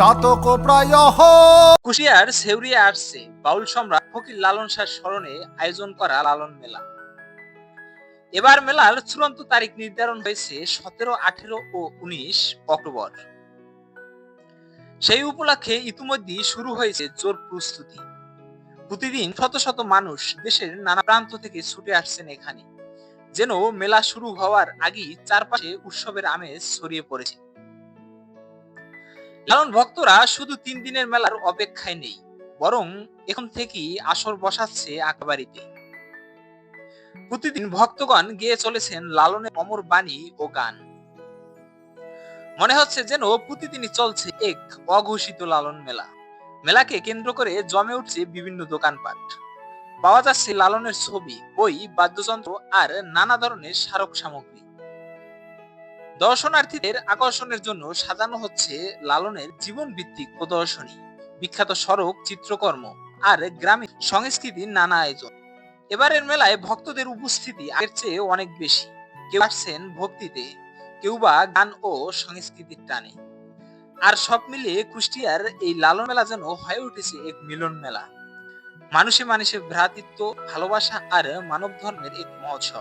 চাতক প্রায় কুশিয়ার সেউরিয়া আর্টসে বাউল সম্রাট ফকির লালন শাহ স্মরণে আয়োজন করা লালন মেলা। এবার মেলার চূড়ান্ত তারিখ নির্ধারণ হয়েছে সতেরো, আঠেরো ও উনিশ অক্টোবর। সেই উপলক্ষে ইতিমধ্যেই শুরু হয়েছে জোর প্রস্তুতি। প্রতিদিন শত শত মানুষ দেশের নানা প্রান্ত থেকে ছুটে আসছেন এখানে, যেন মেলা শুরু হওয়ার আগেই চারপাশে উৎসবের আমেজ ছড়িয়ে পড়েছে। লালন ভক্তরা শুধু তিন দিনের মেলার অপেক্ষায় নেই, বরং এখন থেকেই আসর বসাচ্ছে আঁকাবাড়িতে। প্রতিদিন ভক্তগণ গেয়ে চলেছেন লালনের অমর বাণী ও গান। মনে হচ্ছে যেন প্রতিদিনই চলছে এক অঘোষিত লালন মেলা। মেলাকে কেন্দ্র করে জমে উঠছে বিভিন্ন দোকানপাট। পাওয়া যাচ্ছে লালনের ছবি, বই, বাদ্যযন্ত্র আর নানা ধরনের স্মারক সামগ্রী। দর্শনার্থীদের আকর্ষণের জন্য সাজানো হচ্ছে লালনের জীবন ভিত্তিক প্রদর্শনী, বিখ্যাত সড়ক, চিত্রকর্ম আর গ্রামীণ সংস্কৃতির নানা আয়োজন। এবারের মেলায় ভক্তদের উপস্থিতি আগের চেয়ে অনেক বেশি। কেউ আসছেন ভক্তিতে, কেউ বা গান ও সংস্কৃতির টানে। আর সব মিলিয়ে কুষ্টিয়ার এই লালন মেলা যেন হয়ে উঠেছে এক মিলন মেলা। মানুষে মানুষে ভ্রাতৃত্ব, ভালোবাসা আর মানব ধর্মের এক মহোৎসব।